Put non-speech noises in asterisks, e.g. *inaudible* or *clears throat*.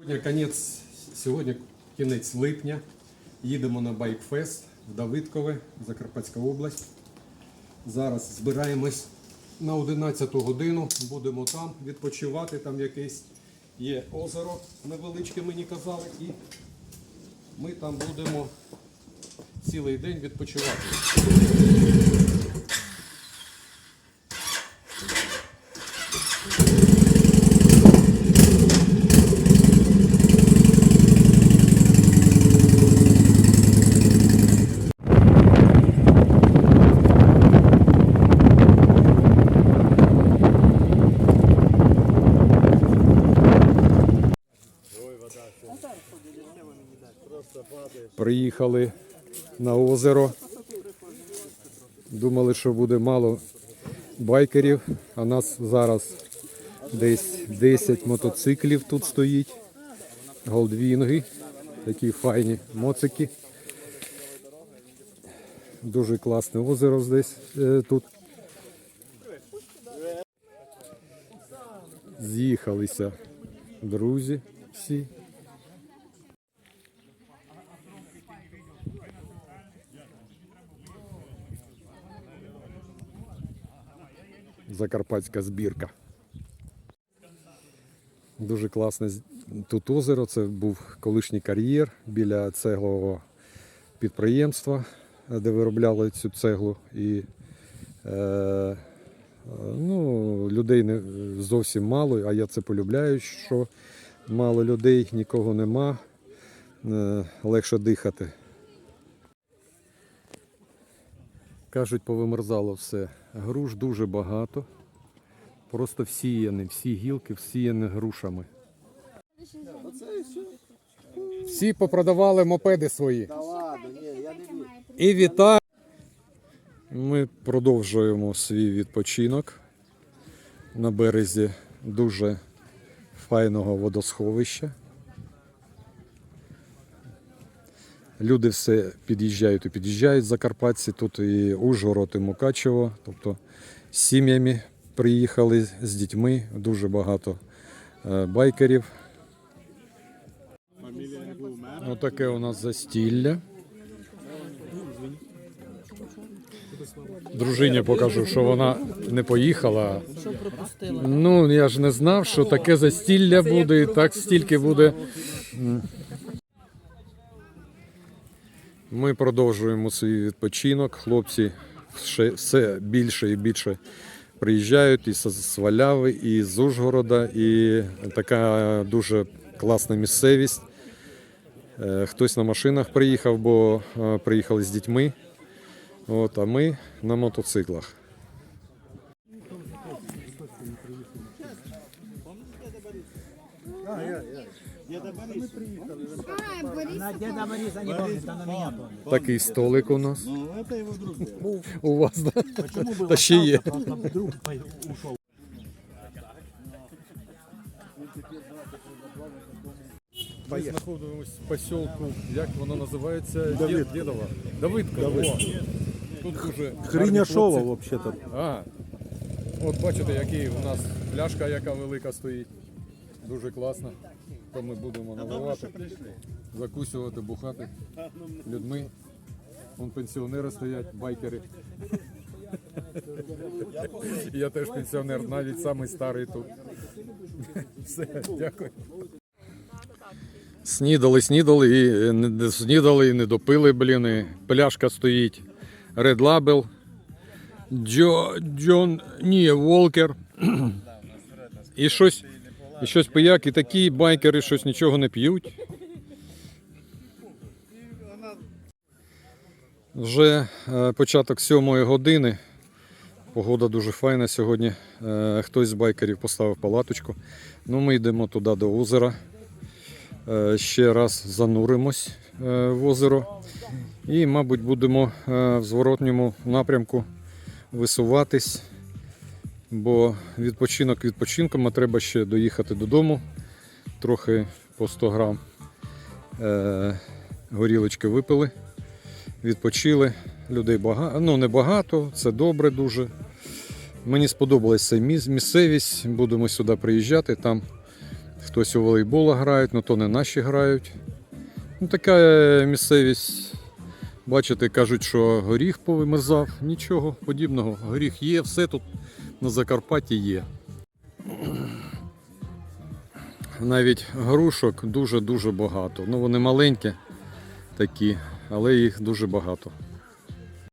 Сьогодні кінець, сьогодні кінець липня. Їдемо на байкфест в Давидкове, Закарпатська область. Зараз збираємось на 11 годину. Будемо там відпочивати. Там якесь є озеро невеличке, мені казали. І ми там будемо цілий день відпочивати. Приїхали на озеро. Думали, що буде мало байкерів, а нас зараз десь 10 мотоциклів тут стоїть. Голдвінги, такі файні моцики. Дуже класне озеро здесь е, тут. З'їхалися друзі всі. Закарпатська збірка. Дуже класне тут озеро. Це був колишній кар'єр біля цеглового підприємства, де виробляли цю цеглу. І е, ну, людей не зовсім мало, а я це полюбляю, що мало людей, нікого нема, е, легше дихати. Кажуть, повимерзало все. Груш дуже багато. Просто всіяні, всі гілки всіяні грушами. Всі попродавали мопеди свої. І вітаю. Ми продовжуємо свій відпочинок на березі дуже файного водосховища. Люди все під'їжджають і під'їжджають закарпатці. Тут і Ужгород, і Мукачево. Тобто з сім'ями приїхали з дітьми, дуже багато е, байкерів. Отаке у нас застілля. Дружині покажу, що вона не поїхала. Ну, я ж не знав, що таке застілля буде, так стільки буде. Ми продовжуємо свій відпочинок. Хлопці все більше і більше приїжджають і з Сваляви, і з Ужгорода, і така дуже класна місцевість. Е, Хтось на машинах приїхав, бо е, приїхали з дітьми. От, а ми на мотоциклах. На деда Бориса не помнит, а на меня помнит. Такий столик у нас. Ну, это его друг. был. У вас, да? Почему был Та ще є. Просто вдруг по- ушел. Ми знаходимося в поселку, як воно називається? Давид. Дідова. Давидка. О, тут дуже Хриняшова, гарні вообще-то. хлопці. А, от бачите, який у нас пляшка, яка велика стоїть. Дуже класно. То ми будемо наливати, закусувати, бухати людьми. Вон пенсіонери стоять, байкери. Я теж пенсіонер, навіть самий старий тут. Все, дякую. Снідали, снідали, і не снідали, і не допили, блін. Пляшка стоїть. Red Label. Джо, Джон, ні, Волкер. *clears throat* І щось, і щось пияк, і такі байкери щось нічого не п'ють. Вже е, початок сьомої години. Погода дуже файна сьогодні. Е, Хтось з байкерів поставив палаточку. Ну, ми йдемо туди до озера. Е, Ще раз зануримось в озеро. І, мабуть, будемо в зворотньому напрямку висуватись. Бо відпочинок відпочинком, а треба ще доїхати додому. Трохи по 100 грам е, горілочки випили, відпочили. Людей багато, ну не багато, це добре дуже. Мені сподобалася ця міс- місцевість. Будемо сюди приїжджати. Там Хтось у волейбола грають, але то не наші грають. Ну, така місцевість. Бачите, кажуть, що горіх повимерзав. Нічого подібного. Горіх є, все тут на Закарпатті є. Навіть грушок дуже-дуже багато. Ну, вони маленькі такі, але їх дуже багато.